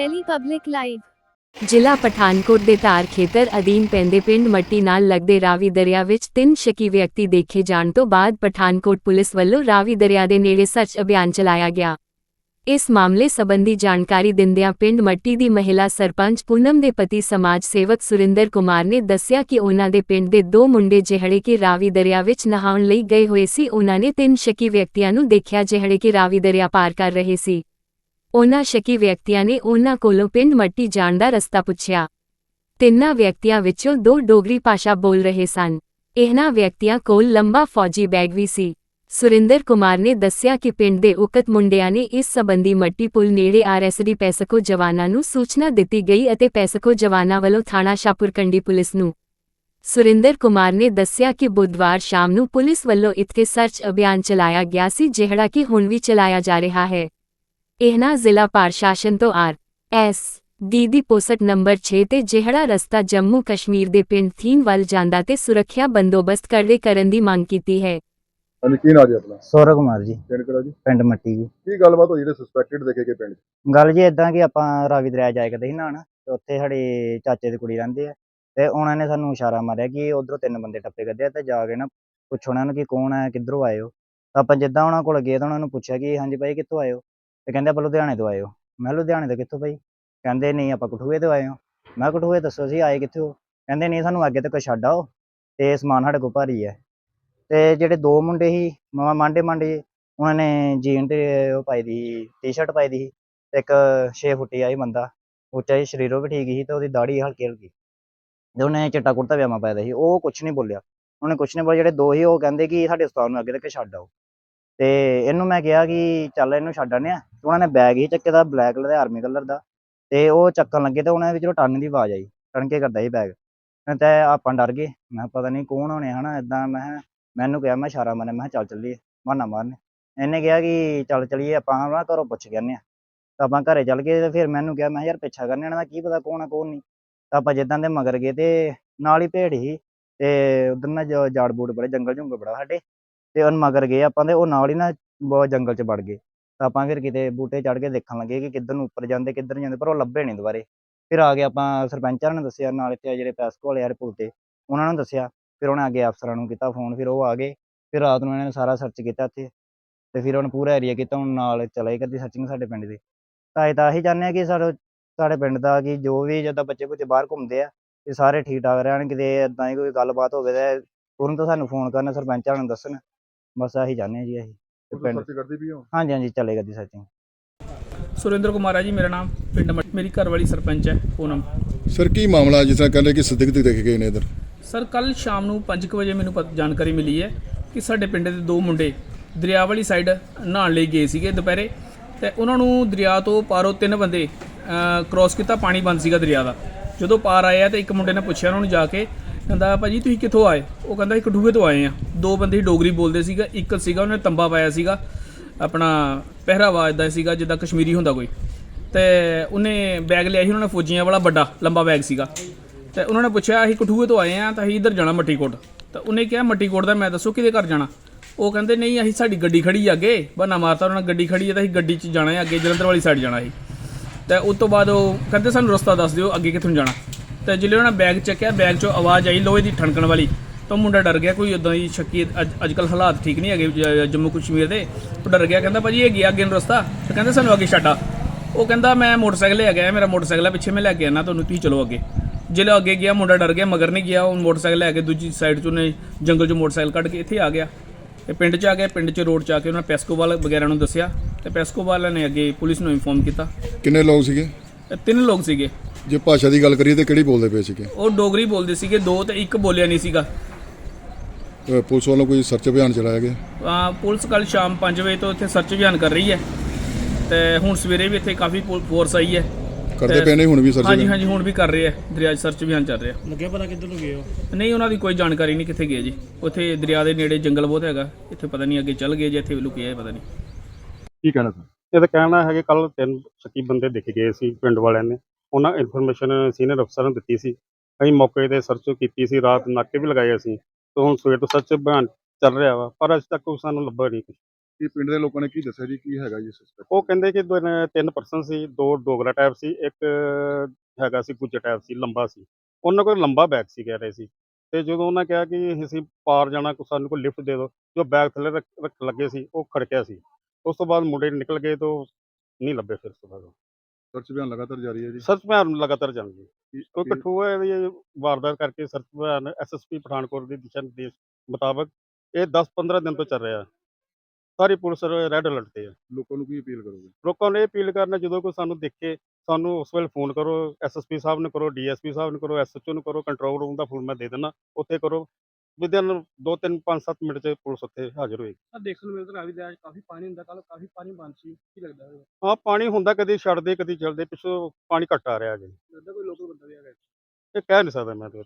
Delhi Public Live ਜ਼ਿਲ੍ਹਾ ਪਠਾਨਕੋਟ ਦੇ ਧਾਰ ਖੇਤਰ ਅਧੀਨ ਪੈਂਦੇ ਪਿੰਡ ਮੱਟੀ ਨਾਲ ਲੱਗਦੇ ਰਾਵੀ ਦਰਿਆ ਵਿੱਚ ਤਿੰਨ ਸ਼ੱਕੀ ਵਿਅਕਤੀ ਦੇਖੇ ਜਾਣ ਤੋਂ ਬਾਅਦ ਪਠਾਨਕੋਟ ਪੁਲਿਸ ਵੱਲੋਂ ਰਾਵੀ ਦਰਿਆ ਦੇ ਨੇੜੇ ਸਰਚ ਅਭਿਆਨ ਚਲਾਇਆ ਗਿਆ। ਇਸ ਮਾਮਲੇ ਸੰਬੰਧੀ ਜਾਣਕਾਰੀ ਦਿੰਦਿਆਂ ਪਿੰਡ ਮੱਟੀ ਦੀ ਮਹਿਲਾ ਸਰਪੰਚ ਪੂਨਮ ਦੇ ਪਤੀ ਸਮਾਜ ਸੇਵਕ ਸੁਰਿੰਦਰ ਕੁਮਾਰ ਨੇ ਦੱਸਿਆ ਕਿ ਉਹਨਾਂ ਦੇ ਪਿੰਡ ਦੇ ਦੋ ਮੁੰਡੇ ਜਿਹੜੇ ਕਿ ਰਾਵੀ ਦਰਿਆ ਵਿੱਚ ਨਹਾਉਣ ਲਈ ਗਏ ਹੋਏ ਸੀ, ਉਹਨਾਂ ਨੇ ਤਿੰਨ ਸ਼ੱਕੀ ਵਿਅਕਤੀਆਂ ਨੂੰ ਦੇਖਿਆ ਜਿਹੜੇ ਕਿ ਰਾਵੀ ਦਰਿਆ ਪਾਰ ਕਰ ਰਹੇ ਸੀ। ਉਹਨਾਂ ਸ਼ੱਕੀ ਵਿਅਕਤੀਆਂ ਨੇ ਉਹਨਾਂ ਕੋਲੋਂ ਪਿੰਡ ਮੱਟੀ ਜਾਣ ਦਾ ਰਸਤਾ ਪੁੱਛਿਆ। ਤਿੰਨਾਂ ਵਿਅਕਤੀਆਂ ਵਿੱਚੋਂ ਦੋ ਡੋਗਰੀ ਭਾਸ਼ਾ ਬੋਲ ਰਹੇ ਸਨ। ਇਹਨਾਂ ਵਿਅਕਤੀਆਂ ਕੋਲ ਲੰਬਾ ਫੌਜੀ ਬੈਗ ਵੀ ਸੀ। ਸੁਰਿੰਦਰ ਕੁਮਾਰ ਨੇ ਦੱਸਿਆ ਕਿ ਪਿੰਡ ਦੇ ਉਕਤ ਮੁੰਡਿਆਂ ਨੇ ਇਸ ਸਬੰਧੀ ਮੱਟੀ ਪੁਲ ਨੇੜੇ ਆਰਐਸਡੀ ਪੈਸਕੋ ਜਵਾਨਾਂ ਨੂੰ ਸੂਚਨਾ ਦਿੱਤੀ ਗਈ ਅਤੇ ਪੈਸਕੋ ਜਵਾਨਾਂ ਵੱਲੋਂ ਥਾਣਾ ਸ਼ਾਹਪੁਰ ਕੰਡੀ ਪੁਲਿਸ ਨੂੰ। ਸੁਰਿੰਦਰ ਕੁਮਾਰ ਨੇ ਦੱਸਿਆ ਕਿ ਬੁੱਧਵਾਰ ਸ਼ਾਮ ਨੂੰ ਪੁਲਿਸ ਵੱਲੋਂ ਇੱਥੇ ਸਰਚ ਅਭਿਆਨ ਚਲਾਇਆ ਗਿਆ ਸੀ, ਜਿਹੜਾ ਕਿ ਹੁਣ ਵੀ ਚਲਾਇਆ ਜਾ ਰਿਹਾ ਹੈ। ਇਹਨਾਂ ਜ਼ਿਲ੍ਹਾ ਪ੍ਰਸ਼ਾਸਨ ਤੋਂ ਆਰ ਐਸ ਡੀ ਦੀ ਪੋਸਟ ਨੰਬਰ 6 ਤੇ ਜਿਹੜਾ ਰਸਤਾ ਜੰਮੂ ਕਸ਼ਮੀਰ ਦੇ ਪਿੰਡ ਥੀਨ ਵੱਲ ਜਾਂਦਾ ਤੇ ਸੁਰੱਖਿਆ ਬੰਦੋਬਸਤ ਕਰਦੇ ਕਰਨ ਦੀ ਮੰਗ ਕੀਤੀ ਹੈ। ਕੀ ਜੀ ਆਪਣਾ? ਸੌਰਵ ਕੁਮਾਰ ਜੀ। ਪਿੰਡ ਕਿਹੜਾ ਜੀ? ਪਿੰਡ ਮੱਟੀ ਜੀ। ਕੀ ਗੱਲਬਾਤ ਹੋਈ ਜਿਹੜੇ ਸਸਪੈਕਟਡ ਦੇਖੇ ਗਏ ਪਿੰਡ 'ਚ? ਗੱਲ ਜੀ ਇਦਾਂ ਕਿ ਆਪਾਂ ਰਾਵੀ ਦਰਿਆ ਜਾਇਆ ਕਰਦੇ ਸੀ ਨਹਾਉਣ ਤੇ ਉੱਥੇ ਸਾਡੇ ਚਾਚੇ ਦੀ ਕੁੜੀ ਰਹਿੰਦੀ ਹੈ ਤੇ ਉਹਨਾਂ ਨੇ ਸਾਨੂੰ ਇਸ਼ਾਰਾ ਮਾਰਿਆ ਕਿ ਉਧਰੋਂ ਤਿੰਨ ਬੰਦੇ ਟੱਪੇ ਕਰਦੇ ਆ ਤੇ ਜਾ ਕੇ ਨਾ ਪੁੱਛੋ ਉਹਨਾਂ ਨੂੰ ਕਿ ਕੌਣ ਹੈ ਕਿੱਧਰੋਂ ਆਏ ਹੋ? ਤਾਂ ਆਪਾਂ ਜਿੱਦਾਂ ਉਹਨਾਂ ਕੋਲ ਗਏ ਤਾਂ ਉਹਨਾਂ ਨੂੰ ਪੁੱਛਿਆ ਕਿ ਹਾਂਜੀ ਭਾਈ ਕਿੱਥੋਂ ਆਏ ਹੋ? ਤੇ ਕਹਿੰਦੇ ਆਪਾਂ ਲੁਧਿਆਣੇ ਤੋਂ ਆਏ ਹੋ। ਮੈਂ ਕਿਹਾ, ਲੁਧਿਆਣੇ ਤੋਂ ਕਿੱਥੋਂ ਭਾਈ ਕਹਿੰਦੇ, ਨਹੀਂ, ਆਪਾਂ ਕਠੂਏ ਤੋਂ ਆਏ ਹਾਂ। ਮੈਂ ਕਿਹਾ, ਕਠੂਏ ਦੱਸੋ ਸੀ ਆਏ ਕਿੱਥੋਂ ਹੋ? ਕਹਿੰਦੇ, ਨਹੀਂ, ਸਾਨੂੰ ਅੱਗੇ ਤੱਕ ਛੱਡ ਆਓ। ਤੇ ਸਮਾਨ ਸਾਡੇ ਕੋਲ ਭਾਰੀ ਹੈ। ਤੇ ਜਿਹੜੇ ਦੋ ਮੁੰਡੇ ਸੀ, ਮਾ- ਮਾਂਡੇ ਮਾਂਡੇ, ਉਹਨਾਂ ਨੇ ਜੀਨ ਤੇ ਉਹ ਪਾਈ ਦੀ ਟੀ-ਸ਼ਰਟ ਪਾਈ ਦੀ ਸੀ ਤੇ ਇੱਕ 6 ਫੁੱਟੀ ਆਈ ਬੰਦਾ। ਉੱਚਾ ਹੀ ਸਰੀਰੋਂ ਵੀ ਠੀਕ ਸੀ ਤੇ ਉਹਦੀ ਦਾੜੀ ਹਲਕੀ ਹਲਕੀ। ਤੇ ਉਹਨੇ ਚਿੱਟਾ ਕੁੜਤਾ ਪਜਾਮਾ ਪਾਇਆ ਦਾ ਸੀ। ਉਹ ਕੁਛ ਨਹੀਂ ਬੋਲਿਆ। ਉਹਨੇ ਕੁਛ ਨਹੀਂ ਬੋਲਿਆ। ਜਿਹੜੇ ਦੋ ਸੀ, ਉਹ ਕਹਿੰਦੇ ਕਿ ਸਾਡੇ ਉਸਤਾਦ ਨੂੰ ਅੱਗੇ ਤੱਕ ਛੱਡ ਆਓ। ਤੇ ਇਹਨੂੰ ਮੈਂ ਕਿਹਾ ਕਿ ਚੱਲ ਇਹਨੂੰ ਛੱਡ ਆਨੇ ਆ ਤੇ ਉਹਨਾਂ ਨੇ ਬੈਗ ਹੀ ਚੱਕੇ ਦਾ ਬਲੈਕ ਕਲਰ ਦਾ ਆਰਮੀ ਕਲਰ ਦਾ ਤੇ ਉਹ ਚੱਕਣ ਲੱਗੇ ਤੇ ਉਹਨਾਂ ਵਿੱਚੋਂ ਟਰਨ ਦੀ ਆਵਾਜ਼ ਆਈ ਟਣਕੇ ਕਰਦਾ ਸੀ ਬੈਗ ਤੇ ਆਪਾਂ ਡਰ ਗਏ? ਮੈਂ ਕਿਹਾ, ਪਤਾ ਨਹੀਂ ਕੌਣ ਹੋਣੇ ਹਨਾ ਇਦਾਂ ਮੈਂ ਕਿਹਾ- ਮੈਨੂੰ ਕਿਹਾ, ਮੈਂ ਇਸ਼ਾਰਾ ਮਾਰਿਆ ਮੈਂ ਕਿਹਾ, ਚੱਲ ਚੱਲੀਏ, ਬਹਾਨਾ ਮਾਰਨ। ਇਹਨੇ ਕਿਹਾ ਕਿ ਚੱਲ ਚਲੀਏ, ਆਪਾਂ ਨਾ ਘਰੋਂ ਪੁੱਛ ਕੇ ਆਉਂਦੇ ਹਾਂ। ਤਾਂ ਆਪਾਂ ਘਰੇ ਚੱਲ ਗਏ ਤੇ ਫਿਰ ਮੈਨੂੰ ਕਿਹਾ, ਮੈਂ ਕਿਹਾ, ਯਾਰ ਪਿੱਛਾ ਕਰਨੇ ਇਹਨਾਂ ਦਾ, ਕੀ ਪਤਾ ਕੌਣ ਆ, ਕੌਣ ਨਹੀਂ? ਤਾਂ ਆਪਾਂ ਜਿੱਦਾਂ ਦੇ ਮਗਰ ਗਏ ਤੇ ਨਾਲ ਹੀ ਭੇੜ ਸੀ ਤੇ ਉਧਰ ਨਾ ਜ- ਜਾੜ ਬੂੜ ਬੜੇ ਜੰਗਲ ਜੁੰਗਲ ਬੜਾ ਸਾਡੇ। ਤੇ ਉਹਨ ਮਗਰ ਗਏ ਆਪਾਂ ਤੇ ਉਹ ਨਾਲ ਹੀ ਨਾ ਬਹੁਤ ਜੰਗਲ ਚ ਵੜ ਗਏ। ਤਾਂ ਆਪਾਂ ਫਿਰ ਕਿਤੇ ਬੂਟੇ ਚੜ੍ਹ ਕੇ ਦੇਖਣ ਲੱਗੇ ਕਿ ਕਿੱਧਰ ਨੂੰ ਉੱਪਰ ਜਾਂਦੇ, ਕਿੱਧਰ ਨੂੰ ਜਾਂਦੇ, ਪਰ ਉਹ ਲੱਭੇ ਨਹੀਂ ਦੁਬਾਰੇ। ਫਿਰ ਆ ਕੇ ਆਪਾਂ ਸਰਪੰਚਾਂ ਨੂੰ ਦੱਸਿਆ, ਨਾਲ ਇੱਥੇ ਜਿਹੜੇ ਪੈਸਕੋ ਵਾਲੇ ਯਾਰ ਪੁਲ ਤੇ, ਉਹਨਾਂ ਨੂੰ ਦੱਸਿਆ। ਫਿਰ ਉਹਨੇ ਅੱਗੇ ਅਫਸਰਾਂ ਨੂੰ ਕੀਤਾ ਫੋਨ, ਫਿਰ ਉਹ ਆ ਗਏ। ਫਿਰ ਰਾਤ ਨੂੰ ਇਹਨਾਂ ਨੇ ਸਾਰਾ ਸਰਚ ਕੀਤਾ ਇੱਥੇ ਤੇ ਫਿਰ ਉਹਨੇ ਪੂਰਾ ਏਰੀਆ ਕੀਤਾ, ਹੁਣ ਨਾਲ ਚਲਾਈ ਕਰਦੀ ਸਰਚਿੰਗ ਸਾਡੇ ਪਿੰਡ ਦੀ। ਤਾਂ ਇਹ ਤਾਂ ਆਹੀ ਚਾਹੁੰਦੇ ਆ ਕਿ ਸਾਡੇ ਸਾਡੇ ਪਿੰਡ ਦਾ ਕਿ ਜੋ ਵੀ ਜਦੋਂ ਬੱਚੇ ਬੱਚੇ ਬਾਹਰ ਘੁੰਮਦੇ ਆ ਕਿ ਸਾਰੇ ਠੀਕ ਠਾਕ ਰਹਿਣ, ਕਿਤੇ ਇਦਾਂ ਹੀ ਕੋਈ ਗੱਲਬਾਤ ਹੋਵੇ ਤੇ ਤੁਰੰਤ ਸਾਨੂੰ ਫੋਨ ਕਰਨ, ਸਰਪੰਚਾਂ ਨੂੰ ਦੱਸਣ। ਬਸ ਆਹੀ ਚਾਹੁੰਦੇ ਜੀ ਅਸੀਂ ਤੇ ਪਿੰਡ ਸਰਚ ਕਰਦੀ ਵੀ ਹੋ? ਹਾਂਜੀ ਹਾਂਜੀ ਚੱਲੇ ਕਰਦੀ ਸਰਚਿੰਗ ਸੁਰਿੰਦਰ ਕੁਮਾਰ ਹੈ ਜੀ ਮੇਰਾ ਨਾਮ ਪਿੰਡ ਮੱਟ- ਮੇਰੀ ਘਰਵਾਲੀ ਸਰਪੰਚ ਹੈ ਪੂਨਮ। ਸਰ ਕੀ ਮਾਮਲਾ ਜਿਸ ਤਰ੍ਹਾਂ ਕਹਿੰਦੇ ਕਿ ਸਦਿਕਤ ਦੇਖੇ ਗਏ ਨੇ ਇਧਰ? ਸਰ ਕੱਲ ਸ਼ਾਮ ਨੂੰ 5 ਵਜੇ ਮੈਨੂੰ ਪਤ- ਜਾਣਕਾਰੀ ਮਿਲੀ ਹੈ ਕਿ ਸਾਡੇ ਪਿੰਡ ਦੇ ਦੋ ਮੁੰਡੇ ਦਰਿਆ ਵਾਲੀ ਸਾਈਡ ਨਹਾਉਣ ਲਈ ਗਏ ਸੀਗੇ ਦੁਪਹਿਰੇ ਤੇ ਉਹਨਾਂ ਨੂੰ ਦਰਿਆ ਤੋਂ ਪਾਰੋਂ ਤਿੰਨ ਬੰਦੇ ਕ੍ਰਾਸ ਕੀਤਾ ਪਾਣੀ ਬੰਦ ਸੀਗਾ ਦਰਿਆ ਦਾ। ਜਦੋਂ ਪਾਰ ਆਏ ਆ ਤੇ ਇੱਕ ਮੁੰਡੇ ਨੇ ਪੁੱਛਿਆ ਉਹਨਾਂ ਨੂੰ ਜਾ ਕੇ ਕਹਿੰਦਾ, ਭਾਜੀ, ਤੁਸੀਂ ਕਿੱਥੋਂ ਆਏ? ਉਹ ਕਹਿੰਦਾ, ਇੱਕ ਕਠੂਏ ਤੋਂ ਆਏ ਆ। ਦੋ ਬੰਦੇ ਡੋਗਰੀ ਬੋਲਦੇ ਸੀਗਾ। ਇੱਕ ਸੀਗਾ, ਉਹਨੇ ਤੰਬਾ ਪਾਇਆ ਸੀਗਾ। ਆਪਣਾ ਪਹਿਰਾਵਾ ਇਦਾਂ ਸੀਗਾ, ਜਿੱਦਾਂ ਕਸ਼ਮੀਰੀ ਹੁੰਦਾ ਕੋਈ। ਤੇ ਉਹਨੇ ਬੈਗ ਲਿਆ ਸੀ, ਉਹਨਾਂ ਨੇ ਫੌਜੀਆਂ ਵਾਲਾ ਵੱਡਾ, ਲੰਬਾ ਬੈਗ ਸੀਗਾ। ਤੇ ਉਹਨਾਂ ਨੇ ਪੁੱਛਿਆ, ਅਸੀਂ ਕਠੂਏ ਤੋਂ ਆਏ ਆ, ਤਾਂ ਅਸੀਂ ਇੱਧਰ ਜਾਣਾ ਮੱਟੀਕੋਟ। ਤਾਂ ਉਹਨੇ ਕਿਹਾ, ਮੱਟੀਕੋਟ ਦਾ ਮੈਂ ਦੱਸੋ, ਕਿਹਦੇ ਘਰ ਜਾਣਾ? ਉਹ ਕਹਿੰਦੇ, ਨਹੀਂ, ਅਸੀਂ ਸਾਡੀ ਗੱਡੀ ਖੜੀ ਆ ਅੱਗੇ, ਬਹਾਨਾ ਮਾਰਤਾ ਉਹਨਾਂ ਨੇ, ਗੱਡੀ ਖੜੀ ਹੈ ਤਾਂ ਅਸੀਂ ਗੱਡੀ 'ਚ ਜਾਣਾ ਹੈ ਅੱਗੇ, ਜਲੰਧਰ ਵਾਲੀ ਸਾਈਡ ਜਾਣਾ ਸੀ। ਤੇ ਉਸ ਤੋਂ ਬਾਅਦ ਉਹ ਕਹਿੰਦੇ, ਸਾਨੂੰ ਰਸਤਾ ਦੱਸ ਦਿਓ, ਅੱਗੇ ਕਿੱਥੋਂ ਜਾਣਾ? ਤੇ ਜਿਲੇ ਉਹਨਾਂ ਬੈਗ ਚੱਕਿਆ ਬੈਗ 'ਚੋਂ ਆਵਾਜ਼ ਆਈ ਲੋਹੇ ਦੀ ਠਣਕਣ ਵਾਲੀ। ਤਾਂ ਮੁੰਡਾ ਡਰ ਗਿਆ ਕੋਈ ਉਦਾਂ ਦੀ ਸ਼ੱਕੀ ਅੱਜ ਕੱਲ ਹਾਲਾਤ ਠੀਕ ਨਹੀਂ ਹੈਗੇ ਜ- ਜੰਮੂ ਕਸ਼ਮੀਰ ਦੇ। ਉਹ ਡਰ ਗਿਆ ਕਹਿੰਦਾ ਭਾਜੀ ਇਹ ਗਿਆ ਅੱਗੇ ਨੂੰ ਰਸਤਾ? ਤੇ ਕਹਿੰਦੇ ਸਾਨੂੰ ਅੱਗੇ ਛੱਡਾ ਉਹ ਕਹਿੰਦਾ ਮੈਂ ਮੋਟਰਸਾਈਕਲ ਲੈ ਗਿਆ ਮੇਰਾ ਮੋਟਰਸਾਈਕਲ ਹੈ ਪਿੱਛੇ ਮੈਂ ਲੈ ਕੇ ਆਣਾ ਤੁਹਾਨੂੰ ਤੁਸੀਂ ਚਲੋ ਅੱਗੇ। ਜਿਲੇ ਅੱਗੇ ਗਿਆ ਮੁੰਡਾ ਡਰ ਗਿਆ ਮਗਰ ਨਹੀਂ ਗਿਆ ਉਹ ਮੋਟਰਸਾਈਕਲ ਲੈ ਕੇ ਦੂਜੀ ਸਾਈਡ 'ਚ ਉਹਨੇ ਜੰਗਲ 'ਚੋਂ ਮੋਟਰਸਾਈਕਲ ਕੱਢ ਕੇ ਇੱਥੇ ਆ ਗਿਆ। ਇਹ ਪਿੰਡ 'ਚ ਆ ਗਿਆ ਪਿੰਡ 'ਚ ਰੋਡ 'ਚ ਆ ਕੇ ਉਹਨਾਂ ਪੈਸਕੋਵਾਲ ਵਗੈਰਾ ਨੂੰ ਦੱਸਿਆ। ਤੇ ਪੈਸਕੋਵਾਲ ਨੇ ਅੱਗੇ ਪੁਲਿਸ ਨੂੰ ਇਨਫੋਰਮ ਕੀਤਾ। ਕਿੰਨੇ ਲੋਕ ਸੀਗੇ? ਇਹ ਤਿੰਨ ਲੋਕ ਸੀਗੇ। ਜੇ ਭਾਸ਼ਾ ਦੀ ਗੱਲ ਕਰੀਏ ਤੇ ਕਿਹੜੀ ਬੋਲਦੇ ਪਏ ਸੀਗੇ? ਉਹ ਡੋਗਰੀ ਬੋਲਦੇ ਸੀਗੇ ਦੋ ਤੇ ਇੱਕ ਬੋਲਿਆ ਨਹੀਂ ਸੀਗਾ। ਅਹ ਪੁਲਿਸ ਵੱਲੋਂ ਕੋਈ ਸਰਚ ਅਭਿਆਨ ਚਲਾਇਆ ਗਿਆ? ਅਹ ਪੁਲਿਸ ਕੱਲ ਸ਼ਾਮ 5 ਵਜੇ ਤੋਂ ਇੱਥੇ ਸਰਚ ਅਭਿਆਨ ਕਰ ਰਹੀ ਹੈ। ਤੇ ਹੁਣ ਸਵੇਰੇ ਵੀ ਇੱਥੇ ਕਾਫੀ ਫੋਰਸ ਆਈ ਹੈ। ਕਰਦੇ ਤੇ- ਪਏ ਨੇ ਹੁਣ ਵੀ ਸਰਚ ਹਾਂਜੀ ਅਭਿਆਨ? ਹਾਂਜੀ ਹੁਣ ਵੀ ਕਰ ਰਹੇ ਆ ਦਰਿਆ 'ਚ ਸਰਚ ਅਭਿਆਨ ਚੱਲ ਰਿਹਾ। ਲੱਗਿਆ ਪਤਾ ਕਿੱਧਰ ਨੂੰ ਗਏ ਹੋ ਨਹੀਂ ਉਹਨਾਂ ਦੀ ਕੋਈ ਜਾਣਕਾਰੀ ਨਹੀਂ ਕਿੱਥੇ ਗਏ ਜੀ। ਉੱਥੇ ਦਰਿਆ ਦੇ ਨੇੜੇ ਜੰਗਲ ਬਹੁਤ ਹੈਗਾ। ਇੱਥੇ ਪਤਾ ਨਹੀਂ ਅੱਗੇ ਚੱਲ ਗਏ ਜੇ ਇੱਥੇ ਲੁਕੇ ਆ ਪਤਾ ਨਹੀਂ। ਕੀ ਕਹਿਣਾ ਸਰ? ਇਹ ਤਾਂ ਕਹਿਣਾ ਹੈ ਕਿ ਕੱਲ ਤਿੰਨ ਸ਼ੱਕੀ ਬੰਦੇ ਦਿਖ ਗਏ ਸੀ ਪਿੰਡ ਵਾਲਿਆਂ ਨੇ। ਉਹਨਾਂ ਇਨਫੋਰਮੇਸ਼ਨ ਸੀਨੀਅਰ ਅਫਸਰਾਂ ਨੂੰ ਦਿੱਤੀ ਸੀ। ਅਸੀਂ ਮੌਕੇ ਤੇ ਸਰਚ ਕੀਤੀ ਸੀ ਰਾਤ ਨਾਕੇ ਵੀ ਲਗਾਏ ਅਸੀਂ। ਤੇ ਹੁਣ ਸਵੇਰ ਤੋਂ ਸਰਚ ਅਭਿਆਨ ਚੱਲ ਰਿਹਾ ਵਾ ਪਰ ਅਜੇ ਤੱਕ ਕੋਈ ਸਾਨੂੰ ਲੱਭਾ ਨਹੀਂ ਕੁਛ। ਇਹ ਪਿੰਡ ਦੇ ਲੋਕਾਂ ਨੇ ਕੀ ਦੱਸਿਆ ਜੀ? ਕੀ ਹੈਗਾ ਜੀ ਸਸਪੈਕਟ ਉਹ ਕਹਿੰਦੇ ਕਿ ਦੋ ਤਿੰਨ ਪਰਸਨ ਸੀ ਦੋ ਡੋਗਰਾ ਟਾਈਪ ਸੀ ਇੱਕ ਹੈਗਾ ਸੀ ਗੁੱਜਰ ਟਾਈਪ ਸੀ ਲੰਬਾ ਸੀ। ਉਹਨਾਂ ਕੋਲ ਲੰਬਾ ਬੈਗ ਸੀ ਕਹਿ ਰਹੇ ਸੀ। ਤੇ ਜਦੋਂ ਉਹਨਾਂ ਕਿਹਾ ਕਿ ਅਸੀਂ ਪਾਰ ਜਾਣਾ ਕੋ ਸਾਨੂੰ ਕੋਈ ਲਿਫਟ ਦੇ ਦਿਓ ਜੋ ਬੈਗ ਥੱਲੇ ਰੱਖ ਲੱਗੇ ਸੀ ਉਹ ਖੜਕਿਆ ਸੀ। ਉਸ ਤੋਂ ਬਾਅਦ ਮੁੰਡੇ ਨਿਕਲ ਗਏ ਤਾਂ ਨਹੀਂ ਲੱਭੇ ਫਿਰ ਉਸ ਤੋਂ ਬਾਅਦ। ਸਰਚ ਅਭਿਆਨ ਲਗਾਤਾਰ ਜਾਰੀ ਹੈ ਜੀ? ਸਰਚ ਅਭਿਆਨ ਲਗਾਤਾਰ ਜਾਰੀ ਹੈ। ਕੀ- ਕੋਈ ਕੀ- ਕਠੂਆ ਦੀ ਵਾਰਦਾਤ ਕਰਕੇ ਸਰਚ ਅਭਿਆਨ ਐਸਐਸਪੀ ਪਠਾਨਕੋਟ ਦੇ ਦਿਸ਼ਾ ਨਿਰਦੇਸ਼ ਮੁਤਾਬਕ ਇਹ 10-15 ਦਿਨ ਤੋਂ ਚੱਲ ਰਿਹਾ ਸਾਰੀ ਪੁਲਿਸ ਰੈੱਡ ਅਲਰਟ ਤੇ ਹੈ। ਲੋਕਾਂ ਨੂੰ ਕੀ ਅਪੀਲ ਕਰੋਗੇ? ਲੋਕਾਂ ਨੂੰ ਇਹ ਅਪੀਲ ਕਰਨਾ ਜਦੋਂ ਕੋਈ ਸਾਨੂੰ ਦੇਖੇ ਸਾਨੂੰ ਉਸ ਵੇਲੇ ਫੋਨ ਕਰੋ ਐਸਐਸਪੀ ਸਾਹਿਬ ਨੂੰ ਕਰੋ ਡੀਐਸਪੀ ਸਾਹਿਬ ਨੂੰ ਕਰੋ ਐਸਐਚਓ ਨੂੰ ਕਰੋ ਕੰਟਰੋਲ ਰੂਮ ਦਾ ਫੋਨ ਮੈਂ ਦੇ ਦਿੰਦਾ ਉੱਥੇ ਕਰੋ। ਵਿਦਿਨ 2 3 5 7 ਮਿੰਟ 'ਚ ਪੁਲਿਸ ਉੱਥੇ ਹਾਜ਼ਰ ਹੋਏਗੀ। ਆ ਦੇਖਣ ਨੂੰ ਮਿਲਦਾ ਰਾਵੀ ਦਰਿਆ 'ਚ ਕਾਫੀ ਪਾਣੀ ਹੁੰਦਾ ਕੱਲ ਕਾਫੀ ਪਾਣੀ ਬੰਦ ਸੀ ਕੀ ਲੱਗਦਾ ਹੈ ਹਾਂ ਪਾਣੀ ਹੁੰਦਾ ਕਦੀ ਛੱਡਦੇ ਕਦੀ ਚੱਲਦੇ ਪਿੱਛੋਂ ਪਾਣੀ ਘੱਟ ਆ ਰਿਹਾ ਜੀ। ਲੱਗਦਾ ਕੋਈ ਲੋਕਲ ਬੰਦਾ ਵੀ ਹੈਗਾ ਇਹ ਕਹਿ ਨਹੀਂ ਸਕਦਾ ਮੈਂ ਤੇ